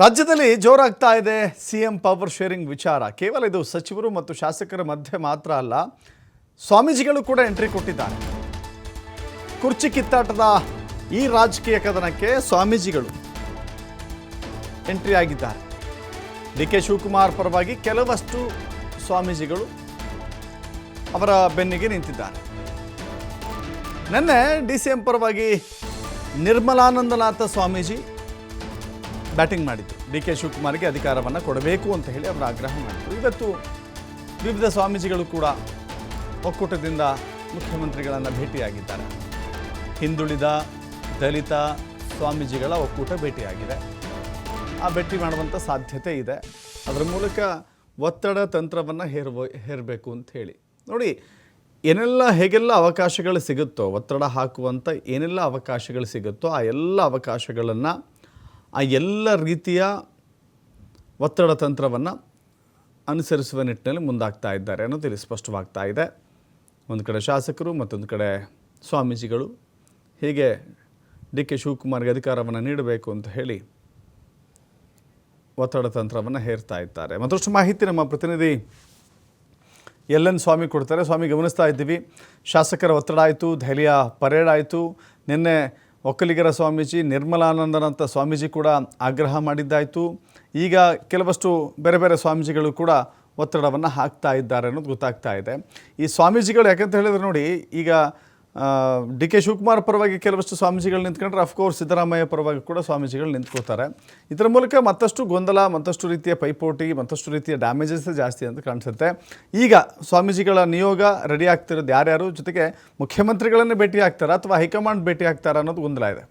ರಾಜ್ಯದಲ್ಲಿ ಜೋರಾಗ್ತಾ ಇದೆ CM power sharing ವಿಚಾರ. ಕೇವಲ ಇದು ಸಚಿವರು ಮತ್ತು ಶಾಸಕರ ಮಧ್ಯೆ ಮಾತ್ರ ಅಲ್ಲ, ಸ್ವಾಮೀಜಿಗಳು ಕೂಡ ಎಂಟ್ರಿ ಕೊಟ್ಟಿದ್ದಾರೆ. ಕುರ್ಚಿ ಕಿತ್ತಾಟದ ಈ ರಾಜಕೀಯ ಕದನಕ್ಕೆ ಸ್ವಾಮೀಜಿಗಳು ಎಂಟ್ರಿ ಆಗಿದ್ದಾರೆ. ಡಿ ಕೆ ಶಿವಕುಮಾರ್ ಪರವಾಗಿ ಕೆಲವಷ್ಟು ಸ್ವಾಮೀಜಿಗಳು ಅವರ ಬೆನ್ನಿಗೆ ನಿಂತಿದ್ದಾರೆ. ನಿನ್ನೆ ಡಿ ಸಿ ಎಂ ಪರವಾಗಿ ನಿರ್ಮಲಾನಂದನಾಥ ಸ್ವಾಮೀಜಿ ಬ್ಯಾಟಿಂಗ್ ಮಾಡಿದ್ರು. ಡಿ ಕೆ ಶಿವಕುಮಾರ್ಗೆ ಅಧಿಕಾರವನ್ನು ಕೊಡಬೇಕು ಅಂತ ಹೇಳಿ ಅವರು ಆಗ್ರಹ ಮಾಡಿದರು. ಇವತ್ತು ವಿವಿಧ ಸ್ವಾಮೀಜಿಗಳು ಕೂಡ ಒಕ್ಕೂಟದಿಂದ ಮುಖ್ಯಮಂತ್ರಿಗಳನ್ನು ಭೇಟಿಯಾಗಿದ್ದಾರೆ. ಹಿಂದುಳಿದ ದಲಿತ ಸ್ವಾಮೀಜಿಗಳ ಒಕ್ಕೂಟ ಭೇಟಿಯಾಗಿದೆ. ಆ ಭೇಟಿ ಮಾಡುವಂಥ ಸಾಧ್ಯತೆ ಇದೆ. ಅದರ ಮೂಲಕ ಒತ್ತಡ ತಂತ್ರವನ್ನು ಹೇರ್ಬೋ ಹೇರಬೇಕು ಅಂತ ಹೇಳಿ. ನೋಡಿ, ಏನೆಲ್ಲ ಹೇಗೆಲ್ಲ ಅವಕಾಶಗಳು ಸಿಗುತ್ತೋ, ಒತ್ತಡ ಹಾಕುವಂಥ ಏನೆಲ್ಲ ಅವಕಾಶಗಳು ಸಿಗುತ್ತೋ, ಆ ಎಲ್ಲ ಅವಕಾಶಗಳನ್ನು ಆ ಎಲ್ಲ ರೀತಿಯ ಒತ್ತಡ ತಂತ್ರವನ್ನು ಅನುಸರಿಸುವ ನಿಟ್ಟಿನಲ್ಲಿ ಮುಂದಾಗ್ತಾ ಇದ್ದಾರೆ ಅನ್ನೋದು ಇಲ್ಲಿ ಸ್ಪಷ್ಟವಾಗ್ತಾ ಇದೆ. ಒಂದು ಕಡೆ ಶಾಸಕರು, ಮತ್ತೊಂದು ಕಡೆ ಸ್ವಾಮೀಜಿಗಳು. ಹೀಗೆ ಡಿ ಕೆ ಶಿವಕುಮಾರ್ಗೆ ಅಧಿಕಾರವನ್ನು ನೀಡಬೇಕು ಅಂತ ಹೇಳಿ ಒತ್ತಡ ತಂತ್ರವನ್ನು ಹೇರ್ತಾ ಇದ್ದಾರೆ. ಮತ್ತಷ್ಟು ಮಾಹಿತಿ ನಮ್ಮ ಪ್ರತಿನಿಧಿ ಎಲ್ ಎನ್ ಸ್ವಾಮಿ ಕೊಡ್ತಾರೆ. ಸ್ವಾಮಿ ಗಮನಿಸ್ತಾ ಇದ್ದೀವಿ. ಶಾಸಕರ ಒತ್ತಡ ಆಯಿತು, ದೆಹಲಿಯ ಪರೇಡ್ ಆಯಿತು. ನಿನ್ನೆ ಒಕ್ಕಲಿಗರ ಸ್ವಾಮೀಜಿ ನಿರ್ಮಲಾನಂದನಂಥ ಸ್ವಾಮೀಜಿ ಕೂಡ ಆಗ್ರಹ ಮಾಡಿದ್ದಾಯಿತು. ಈಗ ಕೆಲವಷ್ಟು ಬೇರೆ ಬೇರೆ ಸ್ವಾಮೀಜಿಗಳು ಕೂಡ ಒತ್ತಡವನ್ನು ಹಾಕ್ತಾ ಇದ್ದಾರೆ ಅನ್ನೋದು ಗೊತ್ತಾಗ್ತಾ ಇದೆ. ಈ ಸ್ವಾಮೀಜಿಗಳು ಯಾಕಂತ ಹೇಳಿದ್ರೆ ನೋಡಿ, ಈಗ ಡಿ ಕೆ ಶಿವಕುಮಾರ್ ಪರವಾಗಿ ಕೆಲವಷ್ಟು ಸ್ವಾಮೀಜಿಗಳು ನಿಂತ್ಕೊಂಡ್ರೆ ಅಫ್ಕೋರ್ಸ್ ಸಿದ್ದರಾಮಯ್ಯ ಪರವಾಗಿ ಕೂಡ ಸ್ವಾಮೀಜಿಗಳು ನಿಂತ್ಕೋತಾರೆ. ಇದರ ಮೂಲಕ ಮತ್ತಷ್ಟು ಗೊಂದಲ, ಮತ್ತಷ್ಟು ರೀತಿಯ ಪೈಪೋಟಿ, ಮತ್ತಷ್ಟು ರೀತಿಯ ಡ್ಯಾಮೇಜಸ್ ಜಾಸ್ತಿ ಅಂತ ಕಾಣಿಸುತ್ತೆ. ಈಗ ಸ್ವಾಮೀಜಿಗಳ ನಿಯೋಗ ರೆಡಿ ಆಗ್ತಿರೋದು ಯಾರ್ಯಾರು? ಜೊತೆಗೆ ಮುಖ್ಯಮಂತ್ರಿಗಳನ್ನೇ ಭೇಟಿ ಆಗ್ತಾರಾ ಅಥವಾ ಹೈಕಮಾಂಡ್ ಭೇಟಿ ಆಗ್ತಾರಾ ಅನ್ನೋದು ಗೊಂದಲ ಇದೆ.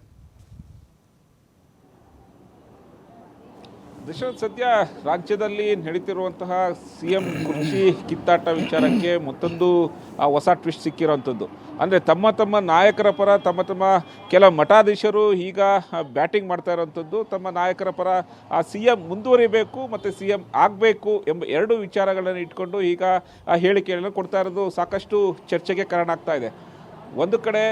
ದಶರಥ್ ಸದ್ಯ ರಾಜ್ಯದಲ್ಲಿ ನಡೀತಿರುವಂತಹ ಸಿ ಎಂ ಕೃಷಿ ಕಿತ್ತಾಟ ವಿಚಾರಕ್ಕೆ ಮತ್ತೊಂದು ಹೊಸ ಟ್ವಿಸ್ಟ್ ಸಿಕ್ಕಿರೋಂಥದ್ದು. ಅಂದರೆ ತಮ್ಮ ತಮ್ಮ ನಾಯಕರ ಪರ, ತಮ್ಮ ತಮ್ಮ ಕೆಲ ಮಠಾಧೀಶರು ಈಗ ಬ್ಯಾಟಿಂಗ್ ಮಾಡ್ತಾ ಇರೋವಂಥದ್ದು ತಮ್ಮ ನಾಯಕರ ಪರ, ಆ ಸಿ ಎಂ ಮುಂದುವರಿಬೇಕು ಮತ್ತು ಸಿ ಎಂ ಆಗಬೇಕು ಎಂಬ ಎರಡು ವಿಚಾರಗಳನ್ನು ಇಟ್ಕೊಂಡು ಈಗ, ಆ ಹೇಳಿಕೆಗಳನ್ನು ಕೊಡ್ತಾ ಇರೋದು ಸಾಕಷ್ಟು ಚರ್ಚೆಗೆ ಕಾರಣ ಆಗ್ತಾ ಇದೆ. ಒಂದು ಕಡೆ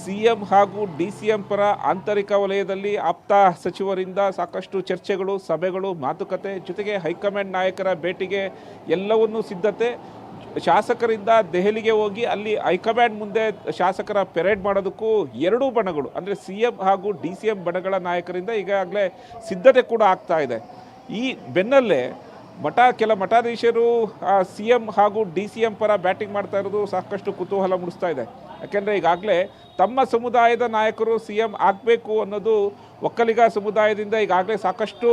ಸಿ ಎಂ ಹಾಗೂ ಡಿ ಸಿ ಎಂ ಪರ ಆಂತರಿಕ ವಲಯದಲ್ಲಿ ಆಪ್ತ ಸಚಿವರಿಂದ ಸಾಕಷ್ಟು ಚರ್ಚೆಗಳು, ಸಭೆಗಳು, ಮಾತುಕತೆ, ಜೊತೆಗೆ ಹೈಕಮಾಂಡ್ ನಾಯಕರ ಭೇಟಿಗೆ ಎಲ್ಲವನ್ನೂ ಸಿದ್ಧತೆ. ಶಾಸಕರಿಂದ ದೆಹಲಿಗೆ ಹೋಗಿ ಅಲ್ಲಿ ಹೈಕಮಾಂಡ್ ಮುಂದೆ ಶಾಸಕರ ಪೆರೇಡ್ ಮಾಡೋದಕ್ಕೂ ಎರಡೂ ಬಣಗಳು, ಅಂದರೆ ಸಿ ಎಂ ಹಾಗೂ ಡಿ ಸಿ ಎಂ ಬಣಗಳ ನಾಯಕರಿಂದ ಈಗಾಗಲೇ ಸಿದ್ಧತೆ ಕೂಡ ಆಗ್ತಾ ಇದೆ. ಈ ಬೆನ್ನಲ್ಲೇ ಮಠ, ಕೆಲ ಮಠಾಧೀಶರು ಸಿ ಎಂ ಹಾಗೂ ಡಿ ಸಿ ಎಂ ಪರ ಬ್ಯಾಟಿಂಗ್ ಮಾಡ್ತಾ ಇರೋದು ಸಾಕಷ್ಟು ಕುತೂಹಲ ಮೂಡಿಸ್ತಾ ಇದೆ. ಯಾಕೆಂದರೆ ಈಗಾಗಲೇ ತಮ್ಮ ಸಮುದಾಯದ ನಾಯಕರು ಸಿ ಎಂ ಆಗಬೇಕು ಅನ್ನೋದು ಒಕ್ಕಲಿಗ ಸಮುದಾಯದಿಂದ ಈಗಾಗಲೇ ಸಾಕಷ್ಟು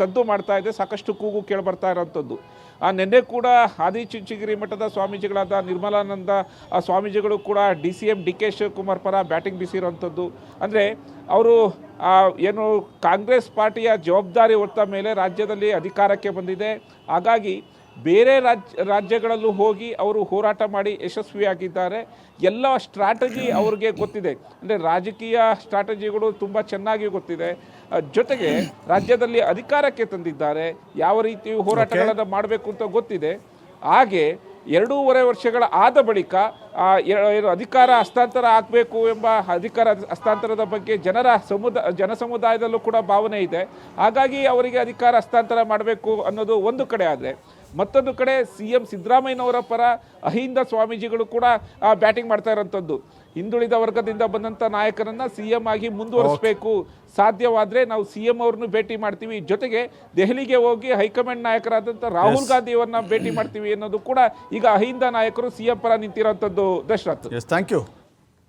ಸದ್ದು ಮಾಡ್ತಾ ಇದೆ, ಸಾಕಷ್ಟು ಕೂಗು ಕೇಳಿಬರ್ತಾ ಇರೋವಂಥದ್ದು ಆ, ನಿನ್ನೆ ಕೂಡ ಆದಿಚುಂಚಗಿರಿ ಮಠದ ಸ್ವಾಮೀಜಿಗಳಾದ ನಿರ್ಮಲಾನಂದ ಸ್ವಾಮೀಜಿಗಳು ಕೂಡ D C M D K Shivakumar ಪರ ಬ್ಯಾಟಿಂಗ್ ಬೀಸಿರೋವಂಥದ್ದು ಅಂದರೆ ಅವರು ಏನು ಕಾಂಗ್ರೆಸ್ ಪಾರ್ಟಿಯ ಜವಾಬ್ದಾರಿ ಹೊತ್ತ ಮೇಲೆ ರಾಜ್ಯದಲ್ಲಿ ಅಧಿಕಾರಕ್ಕೆ ಬಂದಿದೆ. ಹಾಗಾಗಿ ಬೇರೆ ರಾಜ್ಯ ರಾಜ್ಯಗಳಲ್ಲೂ ಹೋಗಿ ಅವರು ಹೋರಾಟ ಮಾಡಿ ಯಶಸ್ವಿಯಾಗಿದ್ದಾರೆ. ಎಲ್ಲ ಸ್ಟ್ರಾಟಜಿ ಅವ್ರಿಗೆ ಗೊತ್ತಿದೆ. ಅಂದರೆ ರಾಜಕೀಯ ಸ್ಟ್ರಾಟಜಿಗಳು ತುಂಬ ಚೆನ್ನಾಗಿ ಗೊತ್ತಿದೆ. ಜೊತೆಗೆ ರಾಜ್ಯದಲ್ಲಿ ಅಧಿಕಾರಕ್ಕೆ ತಂದಿದ್ದಾರೆ. ಯಾವ ರೀತಿ ಹೋರಾಟಗಳನ್ನು ಮಾಡಬೇಕು ಅಂತ ಗೊತ್ತಿದೆ. ಹಾಗೆ ಎರಡೂವರೆ ವರ್ಷಗಳ ಆದ ಬಳಿಕ ಅಧಿಕಾರ ಹಸ್ತಾಂತರ ಆಗಬೇಕು ಎಂಬ ಅಧಿಕಾರ ಹಸ್ತಾಂತರದ ಬಗ್ಗೆ ಜನರ ಸಮುದಾಯ ಜನ ಸಮುದಾಯದಲ್ಲೂ ಕೂಡ ಭಾವನೆ ಇದೆ. ಹಾಗಾಗಿ ಅವರಿಗೆ ಅಧಿಕಾರ ಹಸ್ತಾಂತರ ಮಾಡಬೇಕು ಅನ್ನೋದು ಒಂದು ಕಡೆ ಆದರೆ. ಮತ್ತೊಂದು ಕಡೆ ಸಿ ಎಂ ಸಿದ್ದರಾಮಯ್ಯನವರ ಪರ ಅಹಿಂದ ಸ್ವಾಮೀಜಿಗಳು ಕೂಡ ಬ್ಯಾಟಿಂಗ್ ಮಾಡ್ತಾ ಇರೋಂಥದ್ದು. ಹಿಂದುಳಿದ ವರ್ಗದಿಂದ ಬಂದಂಥ ನಾಯಕರನ್ನು ಸಿ ಎಂ ಆಗಿ ಮುಂದುವರಿಸಬೇಕು. ಸಾಧ್ಯವಾದರೆ ನಾವು ಸಿ ಎಂ ಅವ್ರನ್ನು ಭೇಟಿ ಮಾಡ್ತೀವಿ. ಜೊತೆಗೆ ದೆಹಲಿಗೆ ಹೋಗಿ ಹೈಕಮಾಂಡ್ ನಾಯಕರಾದಂಥ ರಾಹುಲ್ ಗಾಂಧಿಯವರನ್ನ ಭೇಟಿ ಮಾಡ್ತೀವಿ ಅನ್ನೋದು ಕೂಡ ಈಗ ಅಹಿಂದ ನಾಯಕರು ಸಿ ಎಂ ಪರ ನಿಂತಿರೋಂಥದ್ದು ದಶರಥ್. Thank you